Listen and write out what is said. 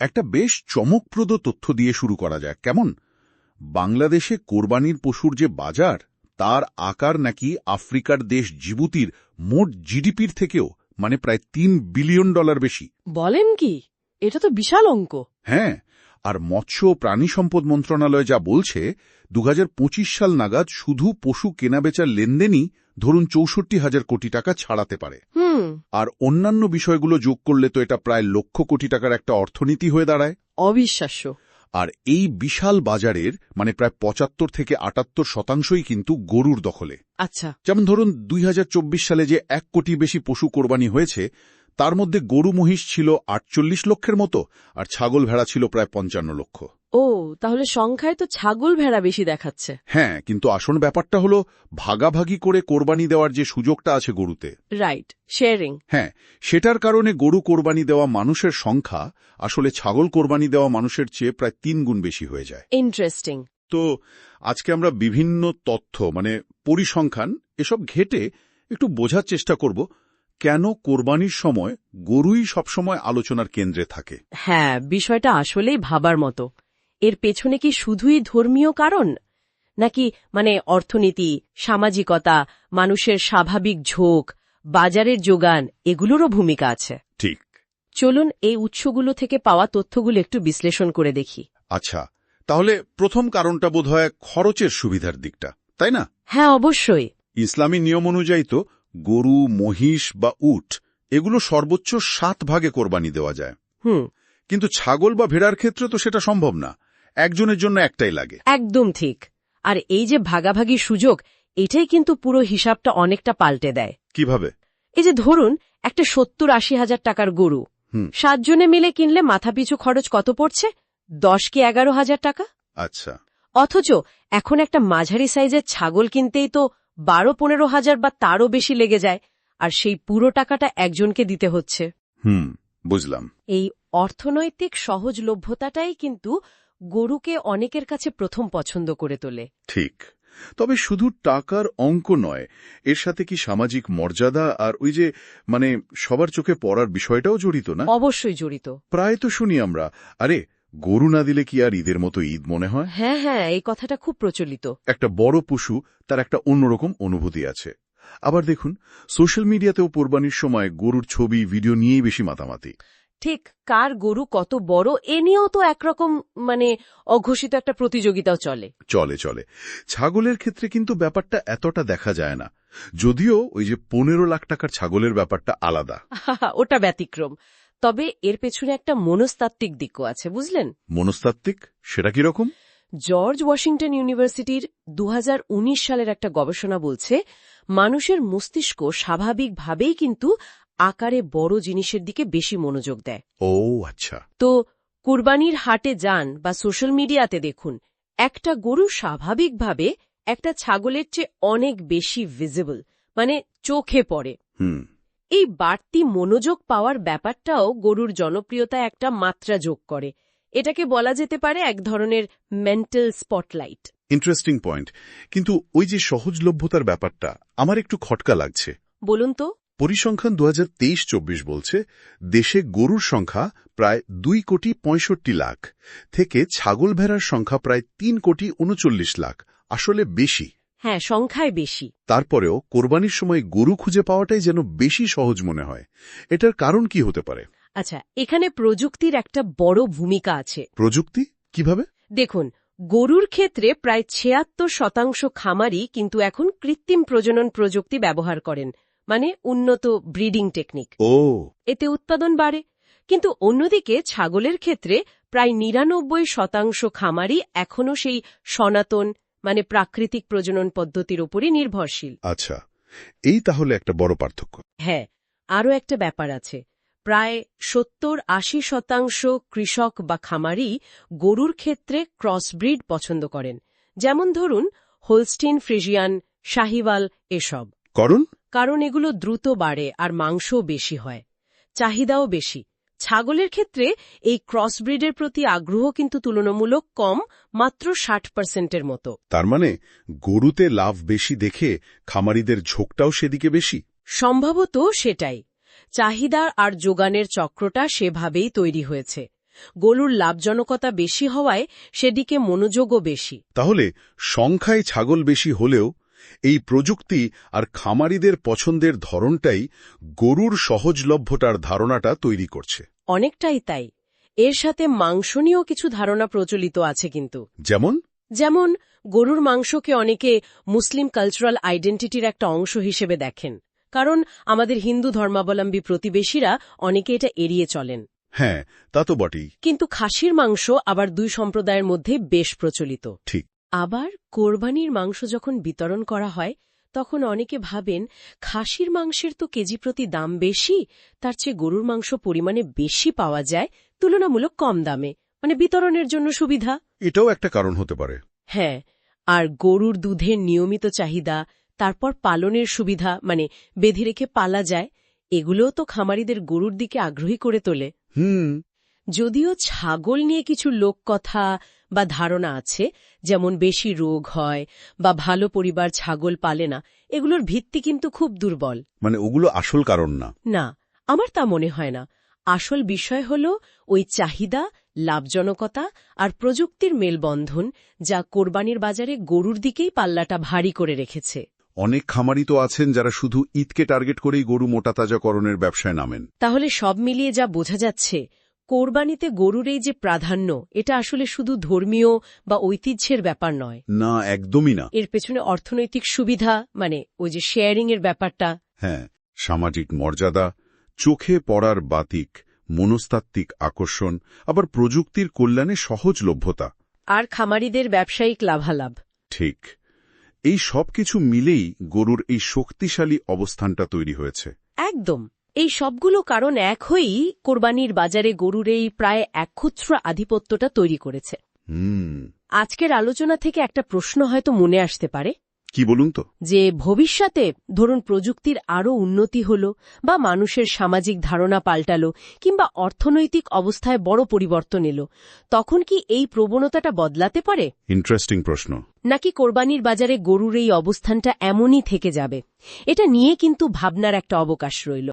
একটা বেশ চমকপ্রদ তথ্য দিয়ে শুরু করা যায় কেমন? বাংলাদেশে কোরবানির পশুর যে বাজার তার আকার নাকি আফ্রিকার দেশ জিবুতির মোট জিডিপির থেকেও মানে প্রায় তিন বিলিয়ন ডলার বেশি। বলেন কি? এটা তো বিশাল অঙ্ক। হ্যাঁ আর মৎস্য ও প্রাণী সম্পদ মন্ত্রণালয় যা বলছে দু হাজার পঁচিশ সাল নাগাদ শুধু পশু কেনাবেচার লেনদেনই ধরুন চৌষট্টি হাজার কোটি টাকা ছাড়াতে পারে। হুম আর অন্যান্য বিষয়গুলো যোগ করলে তো এটা প্রায় লক্ষ কোটি টাকার একটা অর্থনীতি হয়ে দাঁড়ায়। অবিশ্বাস্য। আর এই বিশাল বাজারের মানে প্রায় পঁচাত্তর থেকে আটাত্তর শতাংশই কিন্তু গরুর দখলে। আচ্ছা। যেমন ধরুন দুই হাজার চব্বিশ সালে যে এক কোটি বেশি পশু কোরবানি হয়েছে তার মধ্যে গরু মহিষ ছিল আটচল্লিশ লক্ষের মতো আর ছাগল ভেড়া ছিল প্রায় পঞ্চান্ন লক্ষ। ও তাহলে সংখ্যায় তো ছাগল ভেড়া বেশি দেখাচ্ছে। হ্যাঁ কিন্তু আসল ব্যাপারটা হলো ভাগাভাগি করে কোরবানি দেওয়ার যে সুযোগটা আছে গরুতে। রাইট শেয়ারিং হ্যাঁ সেটার কারণে গরু কোরবানি দেওয়া মানুষের সংখ্যা আসলে ছাগল কোরবানি দেওয়া মানুষের চেয়ে প্রায় তিন গুণ বেশি হয়ে যায়। ইন্টারেস্টিং তো আজকে আমরা বিভিন্ন তথ্য মানে পরিসংখ্যান এসব ঘেটে একটু বোঝার চেষ্টা করব কেন কোরবানির সময় গরুই সবসময় আলোচনার কেন্দ্রে থাকে? হ্যাঁ বিষয়টা আসলেই ভাবার মতো। এর পেছনে কি শুধুই ধর্মীয় কারণ? নাকি মানে অর্থনীতি সামাজিকতা মানুষের স্বাভাবিক ঝোঁক বাজারের যোগান এগুলোরও ভূমিকা আছে? ঠিক। চলুন এই উৎসগুলো থেকে পাওয়া তথ্যগুলো একটু বিশ্লেষণ করে দেখি। আচ্ছা তাহলে প্রথম কারণটা বোধহয় খরচের সুবিধার দিকটা তাই না? হ্যাঁ অবশ্যই। ইসলামী নিয়ম অনুযায়ী তো গরু মহিষ বা উট এগুলো সর্বোচ্চ সাত ভাগে কোরবানি দেওয়া যায়। হুম। কিন্তু ছাগল বা ভেড়ার ক্ষেত্রে তো সেটা সম্ভব না। একজনের জন্য একটাই লাগে। একদম ঠিক। আর এই যে ভাগাভাগি সুযোগ এটাই কিন্তু পুরো হিসাবটা অনেকটা পাল্টে দেয়। কীভাবে? এই যে ধরুন একটা সত্তর আশি হাজার টাকার গরু। সাতজনে মিলে কিনলে মাথাপিছু খরচ কত পড়ছে? দশ কি এগারো হাজার টাকা? আচ্ছা। অথচ এখন একটা মাঝারি সাইজের ছাগল কিনতেই তো বারো পনেরো হাজার বা তারও বেশি লেগে যায় আর সেই পুরো টাকাটা একজনকে দিতে হচ্ছে। হুম বুঝলাম। এই অর্থনৈতিক সহজলভ্যতাটাই কিন্তু গরুকে অনেকের কাছে প্রথম পছন্দ করে তোলে। ঠিক। তবে শুধু টাকার অঙ্ক নয় এর সাথে কি সামাজিক মর্যাদা আর ওই যে মানে সবার চোখে পড়ার বিষয়টাও জড়িত না? অবশ্যই জড়িত। প্রায় তো শুনি আমরা আরে গরু না দিলে কি আর ঈদের মতো ঈদ মনে হয়? হ্যাঁ হ্যাঁ এই কথাটা খুব প্রচলিত। একটা বড় পশু তার একটা অন্যরকম অনুভূতি আছে। আবার দেখুন সোশ্যাল মিডিয়াতেও কোরবানির সময় গরুর ছবি ভিডিও নিয়েই বেশি মাতামাতি। ঠিক কার গরু কত বড় এ নিয়েও তো একরকম মানে অঘোষিত একটা প্রতিযোগিতাও চলে। চলে চলে। ছাগলের ক্ষেত্রে কিন্তু ব্যাপারটা এতটা দেখা যায় না। যদিও ওই যে পনেরো লাখ টাকার ছাগলের ব্যাপারটা আলাদা। ওটা ব্যতিক্রম। তবে এর পেছনে একটা মনস্তাত্ত্বিক দিকও আছে বুঝলেন? মনস্তাত্ত্বিক? সেটা কীরকম জর্জ ওয়াশিংটন ইউনিভার্সিটির দু হাজার উনিশ সালের একটা গবেষণা বলছে মানুষের মস্তিষ্ক স্বাভাবিকভাবেই কিন্তু আকারে বড় জিনিসের দিকে বেশি মনোযোগ দেয়। ও আচ্ছা। তো কুরবানির হাটে যান বা সোশ্যাল মিডিয়াতে দেখুন একটা গরু স্বাভাবিকভাবে একটা ছাগলের চেয়ে অনেক বেশি ভিজিবল মানে চোখে পড়ে। হুম। এই বাড়তি মনোযোগ পাওয়ার ব্যাপারটাও গরুর জনপ্রিয়তা একটা মাত্রা যোগ করে। এটাকে বলা যেতে পারে এক ধরনের মেন্টাল স্পটলাইট ইন্টারেস্টিং পয়েন্ট কিন্তু ওই যে সহজলভ্যতার ব্যাপারটা আমার একটু খটকা লাগছে। বলুন তো। পরিসংখ্যান দু হাজার তেইশ চব্বিশ বলছে দেশে গরুর সংখ্যা প্রায় দুই কোটি পঁয়ষট্টি লাখ থেকে ছাগল ভেড়ার সংখ্যা প্রায় তিন কোটি উনচল্লিশ লাখ আসলে বেশি। হ্যাঁ সংখ্যায় বেশি। তারপরেও কোরবানির সময় গরু খুঁজে পাওয়াটাই যেন বেশি সহজ মনে হয়। এটার কারণ কি হতে পারে? আচ্ছা এখানে প্রযুক্তির একটা বড় ভূমিকা আছে। প্রযুক্তি? কীভাবে? দেখুন গরুর ক্ষেত্রে প্রায় ছিয়াত্তর শতাংশ খামারই কিন্তু এখন কৃত্রিম প্রজনন প্রযুক্তি ব্যবহার করেন। মানে উন্নত ব্রিডিং টেকনিক। ও। এতে উৎপাদন বাড়ে কিন্তু অন্যদিকে ছাগলের ক্ষেত্রে প্রায় নিরানব্বই শতাংশ খামারই এখনও সেই সনাতন মানে প্রাকৃতিক প্রজনন পদ্ধতির উপরই নির্ভরশীল। আচ্ছা এই তাহলে একটা বড় পার্থক্য। হ্যাঁ আরও একটা ব্যাপার আছে। প্রায় সত্তর আশি শতাংশ কৃষক বা খামারি গরুর ক্ষেত্রে ক্রসব্রিড পছন্দ করেন। যেমন ধরুন হোলস্টিন ফ্রিজিয়ান শাহিওয়াল এসব। করণ কারণ এগুলো দ্রুত বাড়ে আর মাংসও বেশি হয়। চাহিদাও বেশি। ছাগলের ক্ষেত্রে এই ক্রসব্রিডের প্রতি আগ্রহ কিন্তু তুলনামূলক কম মাত্র ষাট পার্সেন্টের মতো। তার মানে গরুতে লাভ বেশি দেখে খামারিদের ঝোঁকটাও সেদিকে বেশি? সম্ভবত সেটাই। চাহিদা আর যোগানের চক্রটা সেভাবেই তৈরি হয়েছে। গরুর লাভজনকতা বেশি হওয়ায় সেদিকে মনোযোগও বেশি। তাহলে সংখ্যায় ছাগল বেশি হলেও এই প্রযুক্তি আর খামারিদের পছন্দের ধরনটাই গরুর সহজলভ্যতার ধারণাটা তৈরি করছে। অনেকটাই তাই। এর সাথে মাংস নিয়েও কিছু ধারণা প্রচলিত আছে কিন্তু। যেমন? যেমন গরুর মাংসকে অনেকে মুসলিম কালচারাল আইডেন্টিটির একটা অংশ হিসেবে দেখেন। কারণ আমাদের হিন্দু ধর্মাবলম্বী প্রতিবেশীরা অনেকে এটা এড়িয়ে চলেন। হ্যাঁ তা তো বটেই। কিন্তু খাসির মাংস আবার দুই সম্প্রদায়ের মধ্যে বেশ প্রচলিত। ঠিক। আবার কোরবানির মাংস যখন বিতরণ করা হয় তখন অনেকে ভাবেন খাসির মাংসের তো কেজি প্রতি দাম বেশি তার চেয়ে গরুর মাংস পরিমাণে বেশি পাওয়া যায় তুলনামূলক কম দামে। মানে বিতরণের জন্য সুবিধা? এটাও একটা কারণ হতে পারে। হ্যাঁ আর গরুর দুধের নিয়মিত চাহিদা তারপর পালনের সুবিধা মানে বেঁধে রেখে পালা যায় এগুলোও তো খামারিদের গরুর দিকে আগ্রহী করে তোলে। হুম। যদিও ছাগল নিয়ে কিছু লোককথা বা ধারণা আছে যেমন বেশি রোগ হয় বা ভালো পরিবার ছাগল পালে না এগুলোর ভিত্তি কিন্তু খুব দুর্বল। মানে ওগুলো আসল কারণ না? না আমার তা মনে হয় না। আসল বিষয় হল ওই চাহিদা লাভজনকতা আর প্রযুক্তির মেলবন্ধন যা কোরবানির বাজারে গরুর দিকেই পাল্লাটা ভারী করে রেখেছে। অনেক খামারি তো আছেন যারা শুধু ঈদকে টার্গেট করেই গরু মোটাতাজাকরণের ব্যবসায় নামেন। তাহলে সব মিলিয়ে যা বোঝা যাচ্ছে কোরবানিতে গরুর এই যে প্রাধান্য এটা আসলে শুধু ধর্মীয় বা ঐতিহ্যের ব্যাপার নয়। না একদমই না। এর পেছনে অর্থনৈতিক সুবিধা মানে ওই যে শেয়ারিং এর ব্যাপারটা। হ্যাঁ সামাজিক মর্যাদা চোখে পড়ার বাতিক মনস্তাত্ত্বিক আকর্ষণ আবার প্রযুক্তির কল্যাণে সহজলভ্যতা। আর খামারিদের ব্যবসায়িক লাভালাভ। ঠিক। এই সব কিছু মিলেই গরুর এই শক্তিশালী অবস্থানটা তৈরি হয়েছে। একদম। এই সবগুলো কারণ এক হয়েই কোরবানির বাজারে গরুর এই প্রায় একক্ষুত্র আধিপত্যটা তৈরি করেছে। আজকের আলোচনা থেকে একটা প্রশ্ন হয়তো মনে আসতে পারে। কি বলুন তো? যে ভবিষ্যতে ধরুন প্রযুক্তির আরও উন্নতি হল বা মানুষের সামাজিক ধারণা পাল্টালো কিংবা অর্থনৈতিক অবস্থায় বড় পরিবর্তন এলো তখন কি এই প্রবণতাটা বদলাতে পারে? ইন্টারেস্টিং প্রশ্ন। নাকি কোরবানির বাজারে গরুর এই অবস্থানটা এমনই থেকে যাবে? এটা নিয়ে কিন্তু ভাবনার একটা অবকাশ রইল।